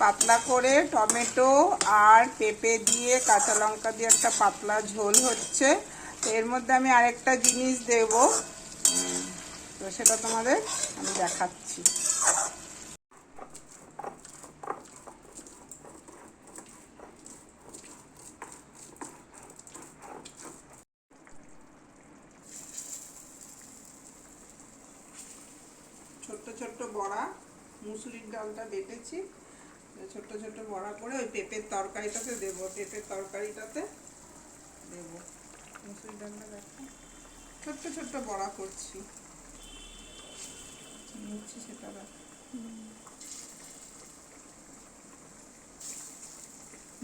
পাতলা করে টমেটো আর পেঁপে দিয়ে কাঁচা লঙ্কা দিয়ে একটা পাতলা ঝোল হচ্ছে। এর মধ্যে আমি আরেকটা জিনিস দেব। তো সেটা তোমাদের আমি দেখাচ্ছি। ছোট্ট ছোট্ট বড়া, মুসুরির ডালটা বেটেছি। ছোট্ট ছোট্ট বড়া করে ওই পেঁপের তরকারিটাতে দেবো, পেঁপের তরকারিটাতে দেবো। মুসুরির ডালটা দেখো। ছোট্ট ছোট্ট বড়া করছি। নিচ্ছি সেটা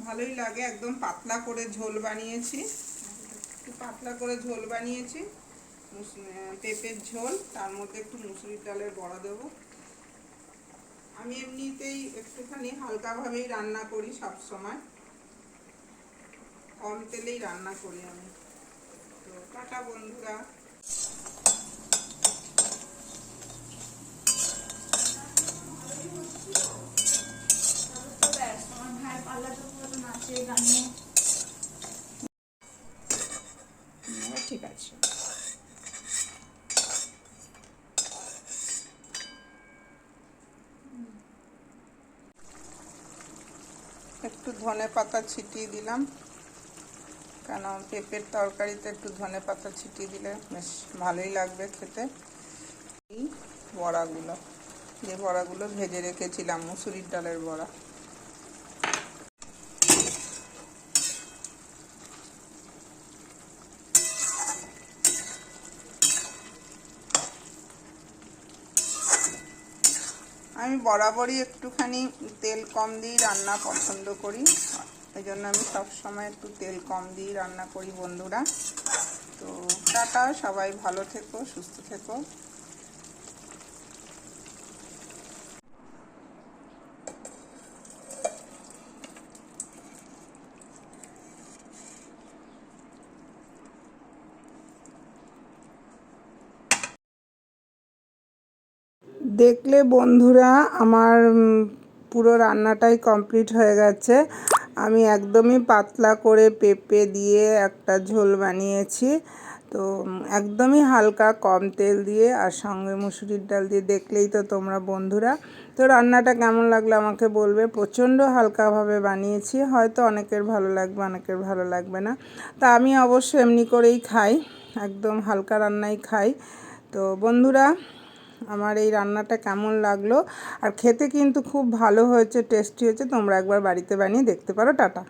ভালোই লাগে, একদম পাতলা করে ঝোল বানিয়েছি। একটু পাতলা করে ঝোল বানিয়েছি। পেঁপের ঝোল, তার মধ্যে একটু মুসুরির ডালের বড়া দেবো। আমি এমনিতেই একটুখানি হালকাভাবেই রান্না করি সব সময়। কম তেলেই রান্না করি আমি। তো টাটা বন্ধুরা। হুম, ঠিক আছে। একটু ধনে পাতা ছিটিয়ে দিলাম। কেন, পেঁপের তরকারিতে একটু ধনে পাতা ছিটিয়ে দিলে বেশ ভালোই লাগবে খেতে। এই বড়াগুলো, যে বড়াগুলো ভেজে রেখেছিলাম, মুসুরির ডালের বড়া। আমি বরাবরই একটুখানি তেল কম দিয়েই রান্না পছন্দ করি। এই জন্য আমি সবসময় একটু তেল কম দিয়েই রান্না করি বন্ধুরা। তো টাটা, সবাই ভালো থেকো, সুস্থ থেকো। দেখলে বন্ধুরা, আমার পুরো রান্নাটাই কমপ্লিট হয়ে গেছে। আমি একদমই পাতলা করে পেঁপে দিয়ে একটা ঝোল বানিয়েছি। তো একদমই হালকা কম তেল দিয়ে আর সঙ্গে মুসুরির ডাল দিয়ে দেখলেই তো তোমরা বন্ধুরা। তো রান্নাটা কেমন লাগল আমাকে বলবে। প্রচণ্ড হালকাভাবে বানিয়েছি, হয়তো অনেকের ভালো লাগবে, অনেকের ভালো লাগবে না। তা আমি অবশ্য এমনি করেই খাই, একদম হালকা রান্নাই খাই। তো বন্ধুরা আমার এই রান্নাটা কেমন লাগল? আর খেতে কিন্তু খুব ভালো হয়েছে, টেস্টি হয়েছে, তোমরা একবার বাড়িতে বানিয়ে দেখতে পারো, টাটা।